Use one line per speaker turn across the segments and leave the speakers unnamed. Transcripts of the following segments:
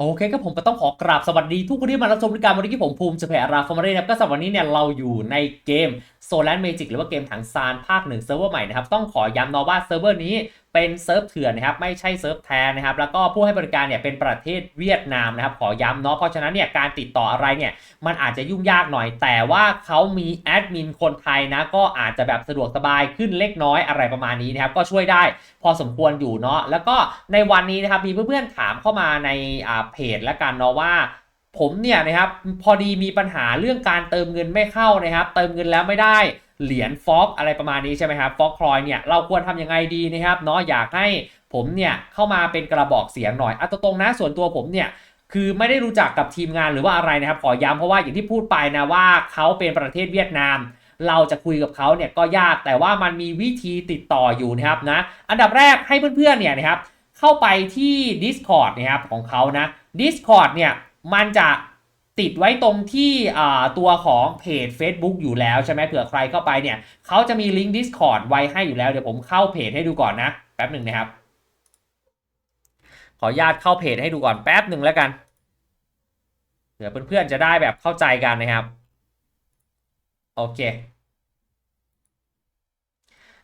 โอเคครับผมก็ต้องขอกราบสวัสดีทุกคนที่มารับชมรายการวันนี้ที่ผมภูมิจะแผ่ราฟอร์มารีนะครับก็สำหรับวันนี้เนี่ยเราอยู่ในเกมโซล a น d เมจิกหรือว่าเกมถังซานภาคหนึ่งเซิร์ฟเวอร์ใหม่นะครับ ต้องขอย้ำนะว่าเซิร์ฟเวอร์นี้ เป็นเซิร์ฟเถื่อนนะครับไม่ใช่เซิร์ฟแท้นะครับแล้วก็ผู้ให้บริการเนี่ยเป็นประเทศเวียดนามนะครับขอย้ำเนาะเพราะฉะนั้นเนี่ยการติดต่ออะไรเนี่ยมันอาจจะยุ่งยากหน่อย แต่ว่าเขามีแอดมินคนไทยนะก็อาจจะแบบสะดวกสบายขึ้นเล็กน้อยอะไรประมาณนี้นะครับก็ช่วยได้พอสมควรอยู่เนาะแล้วก็ในวันนี้นะครับมีเพื่อนๆถามเข้ามาในเพจและกันเนาะว่าผมเนี่ยนะครับพอดีมีปัญหาเรื่องการเติมเงินไม่เข้านะครับ เติมเงินแล้วไม่ได้ เหรียญฟอกอะไรประมาณนี้ใช่ไหมครับฟอกคลอยเนี่ยเราควรทำยังไงดีนะครับเนาะอยากให้ผมเนี่ยเข้ามาเป็นกระบอกเสียงหน่อยอะตรงๆนะส่วนตัวผมเนี่ยคือไม่ได้รู้จักกับทีมงานหรือว่าอะไรนะครับ ขอย้ำเพราะว่าอย่างที่พูดไปนะว่าเขาเป็นประเทศเวียดนาม เราจะคุยกับเขาเนี่ยก็ยากแต่ว่ามันมีวิธีติดต่ออยู่นะครับนะอันดับแรกให้เพื่อนๆเนี่ยนะครับเข้าไปที่ Discord นะครับของเขานะ Discord เนี่ยมันจะ ติดไว้ตรงที่ตัวของเพจ Facebook อยู่แล้วใช่ไหมเผื่อใครเข้าไปเนี่ยเขาจะมีลิงก์ Discord ไว้ให้อยู่แล้ว เดี๋ยวผมเข้าเพจให้ดูก่อนนะแป๊บหนึ่งนะครับ ขออนุญาตเข้าเพจให้ดูก่อนแป๊บหนึ่งแล้วกันเผื่อเพื่อนๆจะได้แบบเข้าใจกันนะครับ โอเค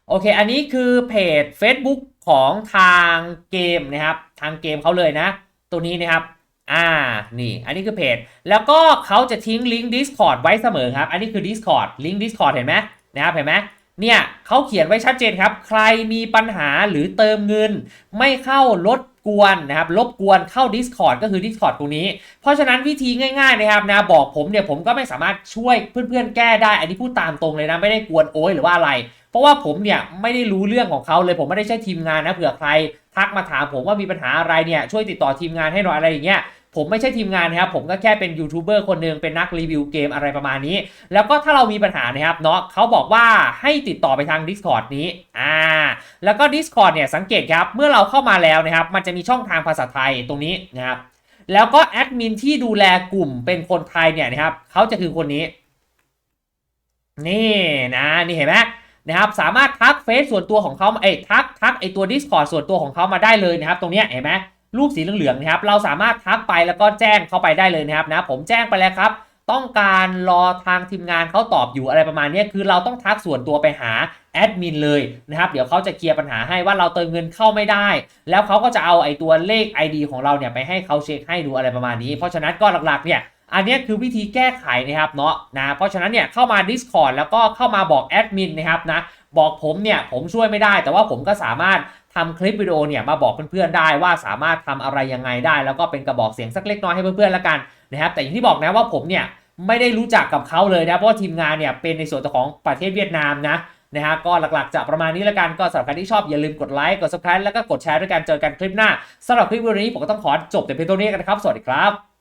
โอเค อันนี้คือเพจ Facebook ของทางเกมนะครับ ทางเกมเขาเลยนะ ตัวนี้นะครับ อ่า นี่ อันนี้คือเพจ แล้วก็เขาจะทิ้งลิงก์ Discord ไว้เสมอครับ อันนี้คือ Discord ลิงก์ Discord เห็นไหมนะครับเห็นไหมเนี่ยเขาเขียนไว้ชัดเจนครับ ใครมีปัญหาหรือเติมเงิน ไม่เข้ารบกวนนะครับรบกวนเข้า Discord ก็คือ Discord ตรงนี้ เพราะฉะนั้นวิธีง่ายๆนะครับนะบอกผมเนี่ยผมก็ไม่สามารถช่วยเพื่อนๆแก้ได้ อันนี้พูดตามตรงเลยนะ ไม่ได้กวนโอ้ยหรือว่าอะไร เพราะว่าผมเนี่ยไม่ได้รู้เรื่องของเขาเลยผมไม่ได้ใช่ทีมงานนะเผื่อใคร ทักมาถามผมว่ามีปัญหาอะไรเนี่ยช่วยติดต่อทีมงานให้หน่อยอะไรอย่างเงี้ยผมไม่ใช่ทีมงานนะครับผมก็แค่เป็นยูทูบเบอร์คนหนึ่งเป็นนักรีวิวเกมอะไรประมาณนี้ แล้วก็ถ้าเรามีปัญหานะครับเนาะเขาบอกว่าให้ติดต่อไปทาง Discord นี้อ่าแล้วก็ Discord เนี่ยสังเกตครับเมื่อเราเข้ามาแล้วนะครับ มันจะมีช่องทางภาษาไทยตรงนี้นะครับแล้วก็แอดมินที่ดูแลกลุ่มเป็นคนไทยเนี่ยนะครับเขาจะคือคนนี้ นี่นะนี่เห็นไหม นะครับสามารถทักเฟซส่วนตัวของเขาเอ้ทักทักไอตัว Discord ส่วนตัวของเขามาได้เลยนะครับ ตรงนี้เห็นไหมรูปสีเหลืองๆนะครับเราสามารถทักไปแล้วก็แจ้งเข้าไปได้เลยนะครับนะผมแจ้งไปแล้วครับ ต้องการรอทางทีมงานเขาตอบอยู่อะไรประมาณนี้คือเราต้องทักส่วนตัวไปหาแอดมินเลยนะครับเดี๋ยวเขาจะเคลียร์ปัญหาให้ว่าเราเติมเงินเข้าไม่ได้ แล้วเขาก็จะเอาไอตัวเลข ID ของเราเนี่ยไปให้เขาเช็คให้ดูอะไรประมาณนี้ เพราะฉะนั้นก็หลักๆเนี่ย อันนี้คือวิธีแก้ไขนะครับเนาะนะเพราะฉะนั้นเนี่ยเข้ามา Discord แล้วก็เข้ามาบอกแอดมินนะครับนะบอกผมเนี่ยผมช่วยไม่ได้แต่ว่าผมก็สามารถทำคลิปวิดีโอเนี่ยมาบอกเพื่อนๆได้ว่าสามารถทำอะไรยังไงได้ แล้วก็เป็นกระบอกเสียงสักเล็กน้อยให้เพื่อนๆแล้วกันนะครับแต่อย่างที่บอกนะว่าผมเนี่ยไม่ได้รู้จักกับเขาเลยนะเพราะทีมงานเนี่ยเป็นในส่วนของประเทศเวียดนามนะนะฮะก็หลักๆจะประมาณนี้แล้วกันก็สำหรับใครที่ชอบอย่าลืมกดไลค์กด subscribe แล้วก็กดแชร์ด้วยกันเจอกันคลิปหน้าสำหรับคลิปวิดีโอนี้ผมก็ต้องขอจบแต่เพียงเท่านี้กันนะครับสวัสดีครับ